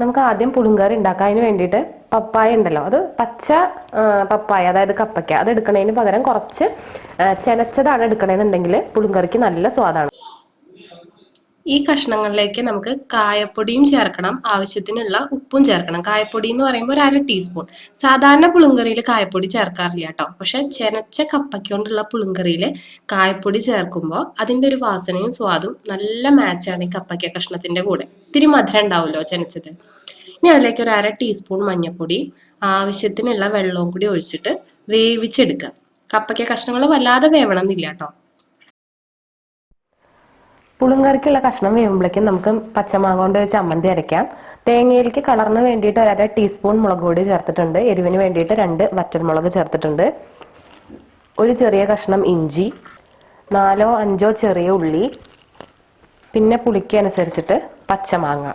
നമുക്ക് ആദ്യം പുളിങ്കറി ഉണ്ടാക്കാം. അതിന് വേണ്ടിയിട്ട് പപ്പായ ഉണ്ടല്ലോ. അത് പച്ച പപ്പായ അതായത് കപ്പയ്ക്ക. അത് എടുക്കണതിന് പകരം കുറച്ച് ചെനച്ചതാണ് എടുക്കണമെന്നുണ്ടെങ്കിൽ പുളിങ്കറിക്ക് നല്ല സ്വാദാണ്. ഈ കഷ്ണങ്ങളിലേക്ക് നമുക്ക് കായപ്പൊടിയും ചേർക്കണം. ആവശ്യത്തിനുള്ള ഉപ്പും ചേർക്കണം. കായപ്പൊടി എന്ന് പറയുമ്പോൾ ഒരു അര ടീസ്പൂൺ സാധാരണ പുളിങ്കറിയിൽ കായപ്പൊടി ചേർക്കാറില്ല കേട്ടോ. പക്ഷെ ചെനച്ച കപ്പയ്ക്ക് കൊണ്ടുള്ള പുളിങ്കറിയിൽ കായപ്പൊടി ചേർക്കുമ്പോൾ അതിന്റെ ഒരു വാസനയും സ്വാദും നല്ല മാച്ചാണ് ഈ കപ്പയ്ക്ക കഷ്ണത്തിന്റെ കൂടെ. ഇത്തിരി മധുരം ഉണ്ടാവുമല്ലോ ചെനച്ചത്. ഇനി അതിലേക്ക് ഒരു അര ടീസ്പൂൺ മഞ്ഞൾപ്പൊടി ആവശ്യത്തിനുള്ള വെള്ളവും കൂടി ഒഴിച്ചിട്ട് വേവിച്ചെടുക്കുക. കപ്പയ്ക്ക കഷ്ണങ്ങൾ വല്ലാതെ വേവണം എന്നില്ല കേട്ടോ. പുളിങ്കറിക്കുള്ള കഷ്ണം വേവുമ്പോഴേക്കും നമുക്ക് പച്ചമാങ്ങ കൊണ്ട് ചമ്മന്തി അരയ്ക്കാം. തേങ്ങയിലേക്ക് കളറിന് വേണ്ടിയിട്ട് ഒരര ടീസ്പൂൺ മുളക് പൊടി ചേർത്തിട്ടുണ്ട്. എരിവിന് വേണ്ടിയിട്ട് രണ്ട് വറ്റൽമുളക് ചേർത്തിട്ടുണ്ട്. ഒരു ചെറിയ കഷ്ണം ഇഞ്ചി നാലോ അഞ്ചോ ചെറിയ ഉള്ളി പിന്നെ പുളിക്ക് അനുസരിച്ചിട്ട് പച്ചമാങ്ങ.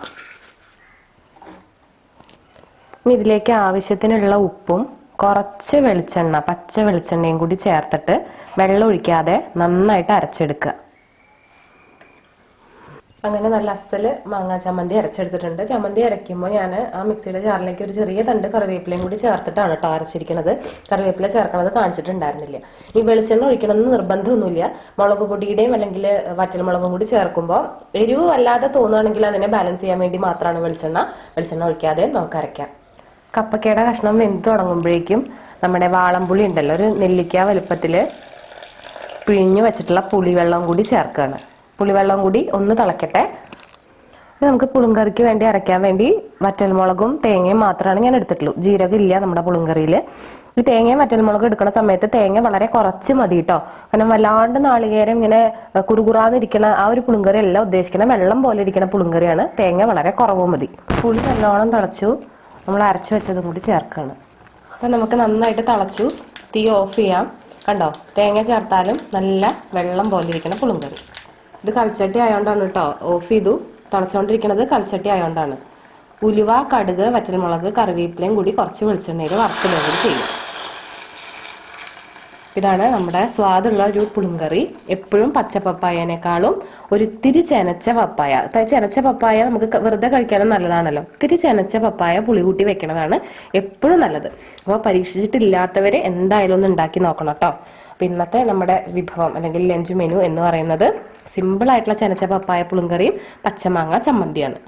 ഇതിലേക്ക് ആവശ്യത്തിനുള്ള ഉപ്പും കുറച്ച് വെളിച്ചെണ്ണ പച്ച വെളിച്ചെണ്ണയും കൂടി ചേർത്തിട്ട് വെള്ളം ഒഴിക്കാതെ നന്നായിട്ട് അരച്ചെടുക്കുക. അങ്ങനെ നല്ല അസൽ മാങ്ങാ ചമ്മന്തി അരച്ചെടുത്തിട്ടുണ്ട്. ചമ്മന്തി അരയ്ക്കുമ്പോൾ ഞാൻ ആ മിക്സിയുടെ ജാറിലേക്ക് ഒരു ചെറിയ തണ്ട് കറിവേപ്പിലയും കൂടി ചേർത്തിട്ടാണ് കേട്ടോ അരച്ചിരിക്കുന്നത്. കറിവേപ്പില ചേർക്കണത് കാണിച്ചിട്ടുണ്ടായിരുന്നില്ല. ഈ വെളിച്ചെണ്ണ ഒഴിക്കണമെന്ന് നിർബന്ധമൊന്നുമില്ല. മുളക് പൊടിയുടെയും അല്ലെങ്കിൽ വറ്റൽമുളകും കൂടി ചേർക്കുമ്പോൾ എരിവ് വല്ലാതെ തോന്നുകയാണെങ്കിൽ അതിനെ ബാലൻസ് ചെയ്യാൻ വേണ്ടി മാത്രമാണ് വെളിച്ചെണ്ണ. വെളിച്ചെണ്ണ ഒഴിക്കാതെ നമുക്ക് അരയ്ക്കാം. കപ്പക്കയുടെ കഷ്ണം വെന്ത് തുടങ്ങുമ്പോഴേക്കും നമ്മുടെ വാളംപുളി ഉണ്ടല്ലോ ഒരു നെല്ലിക്ക വലുപ്പത്തിൽ പിഴിഞ്ഞു വെച്ചിട്ടുള്ള പുളിവെള്ളം കൂടി ചേർക്കുകയാണ് പുളിവെള്ളം കൂടി ഒന്ന് തിളക്കട്ടെ. നമുക്ക് പുളിങ്കറിക്ക് വേണ്ടി അരയ്ക്കാൻ വേണ്ടി വറ്റൽമുളകും തേങ്ങയും മാത്രമാണ് ഞാൻ എടുത്തിട്ടുള്ളൂ. ജീരകം ഇല്ല നമ്മുടെ പുളിങ്കറിയിൽ ഈ തേങ്ങയും വറ്റൽമുളകും എടുക്കുന്ന സമയത്ത് തേങ്ങ വളരെ കുറച്ച് മതി കേട്ടോ കാരണം വല്ലാണ്ട് നാളികേരം ഇങ്ങനെ കുറുകുറാന്നിരിക്കണ ആ ഒരു പുളിങ്കറി അല്ല ഉദ്ദേശിക്കുന്ന വെള്ളം പോലെ ഇരിക്കുന്ന പുളിങ്കറിയാണ്. തേങ്ങ വളരെ കുറവ് മതി. പുളി നല്ലോണം തിളച്ചു. നമ്മൾ അരച്ചു വെച്ചതും കൂടി ചേർക്കുകയാണ് അപ്പം നമുക്ക് നന്നായിട്ട് തിളച്ചു. തീ ഓഫ് ചെയ്യാം. കണ്ടോ? തേങ്ങ ചേർത്താലും നല്ല വെള്ളം പോലെ ഇരിക്കുന്ന പുളിങ്കറി. ഇത് കൽച്ചട്ടി ആയതുകൊണ്ടാണ് കേട്ടോ ഓഫ് ചെയ്തു. തിളച്ചുകൊണ്ടിരിക്കുന്നത് കൽച്ചട്ടി ആയതുകൊണ്ടാണ് ഉലുവ കടുക് വറ്റൽമുളക് കറിവേപ്പിലയും കൂടി കുറച്ച് വെളിച്ചെണ്ണയിൽ വറുത്തിടുക കൂടി ചെയ്യും. ഇതാണ് നമ്മുടെ സ്വാദുള്ള ഒരു പുളിങ്കറി. എപ്പോഴും പച്ച പപ്പായനേക്കാളും ഒരിത്തിരി ചെനച്ച പപ്പായ. ചെനച്ച പപ്പായ നമുക്ക് വെറുതെ കഴിക്കാനും നല്ലതാണല്ലോ. ഇത്തിരി ചെനച്ച പപ്പായ പുളി കൂട്ടി വെക്കണതാണ് എപ്പോഴും നല്ലത്. അപ്പോൾ പരീക്ഷിച്ചിട്ടില്ലാത്തവര് എന്തായാലും ഒന്ന് ഉണ്ടാക്കി നോക്കണം കേട്ടോ അപ്പൊ ഇന്നത്തെ നമ്മുടെ വിഭവം അല്ലെങ്കിൽ ലഞ്ച് മെനു എന്ന് പറയുന്നത് സിമ്പിൾ ആയിട്ടുള്ള ചെനച്ച പപ്പായ പുളിങ്കറിയും പച്ചമാങ്ങ ചമ്മന്തിയാണ്.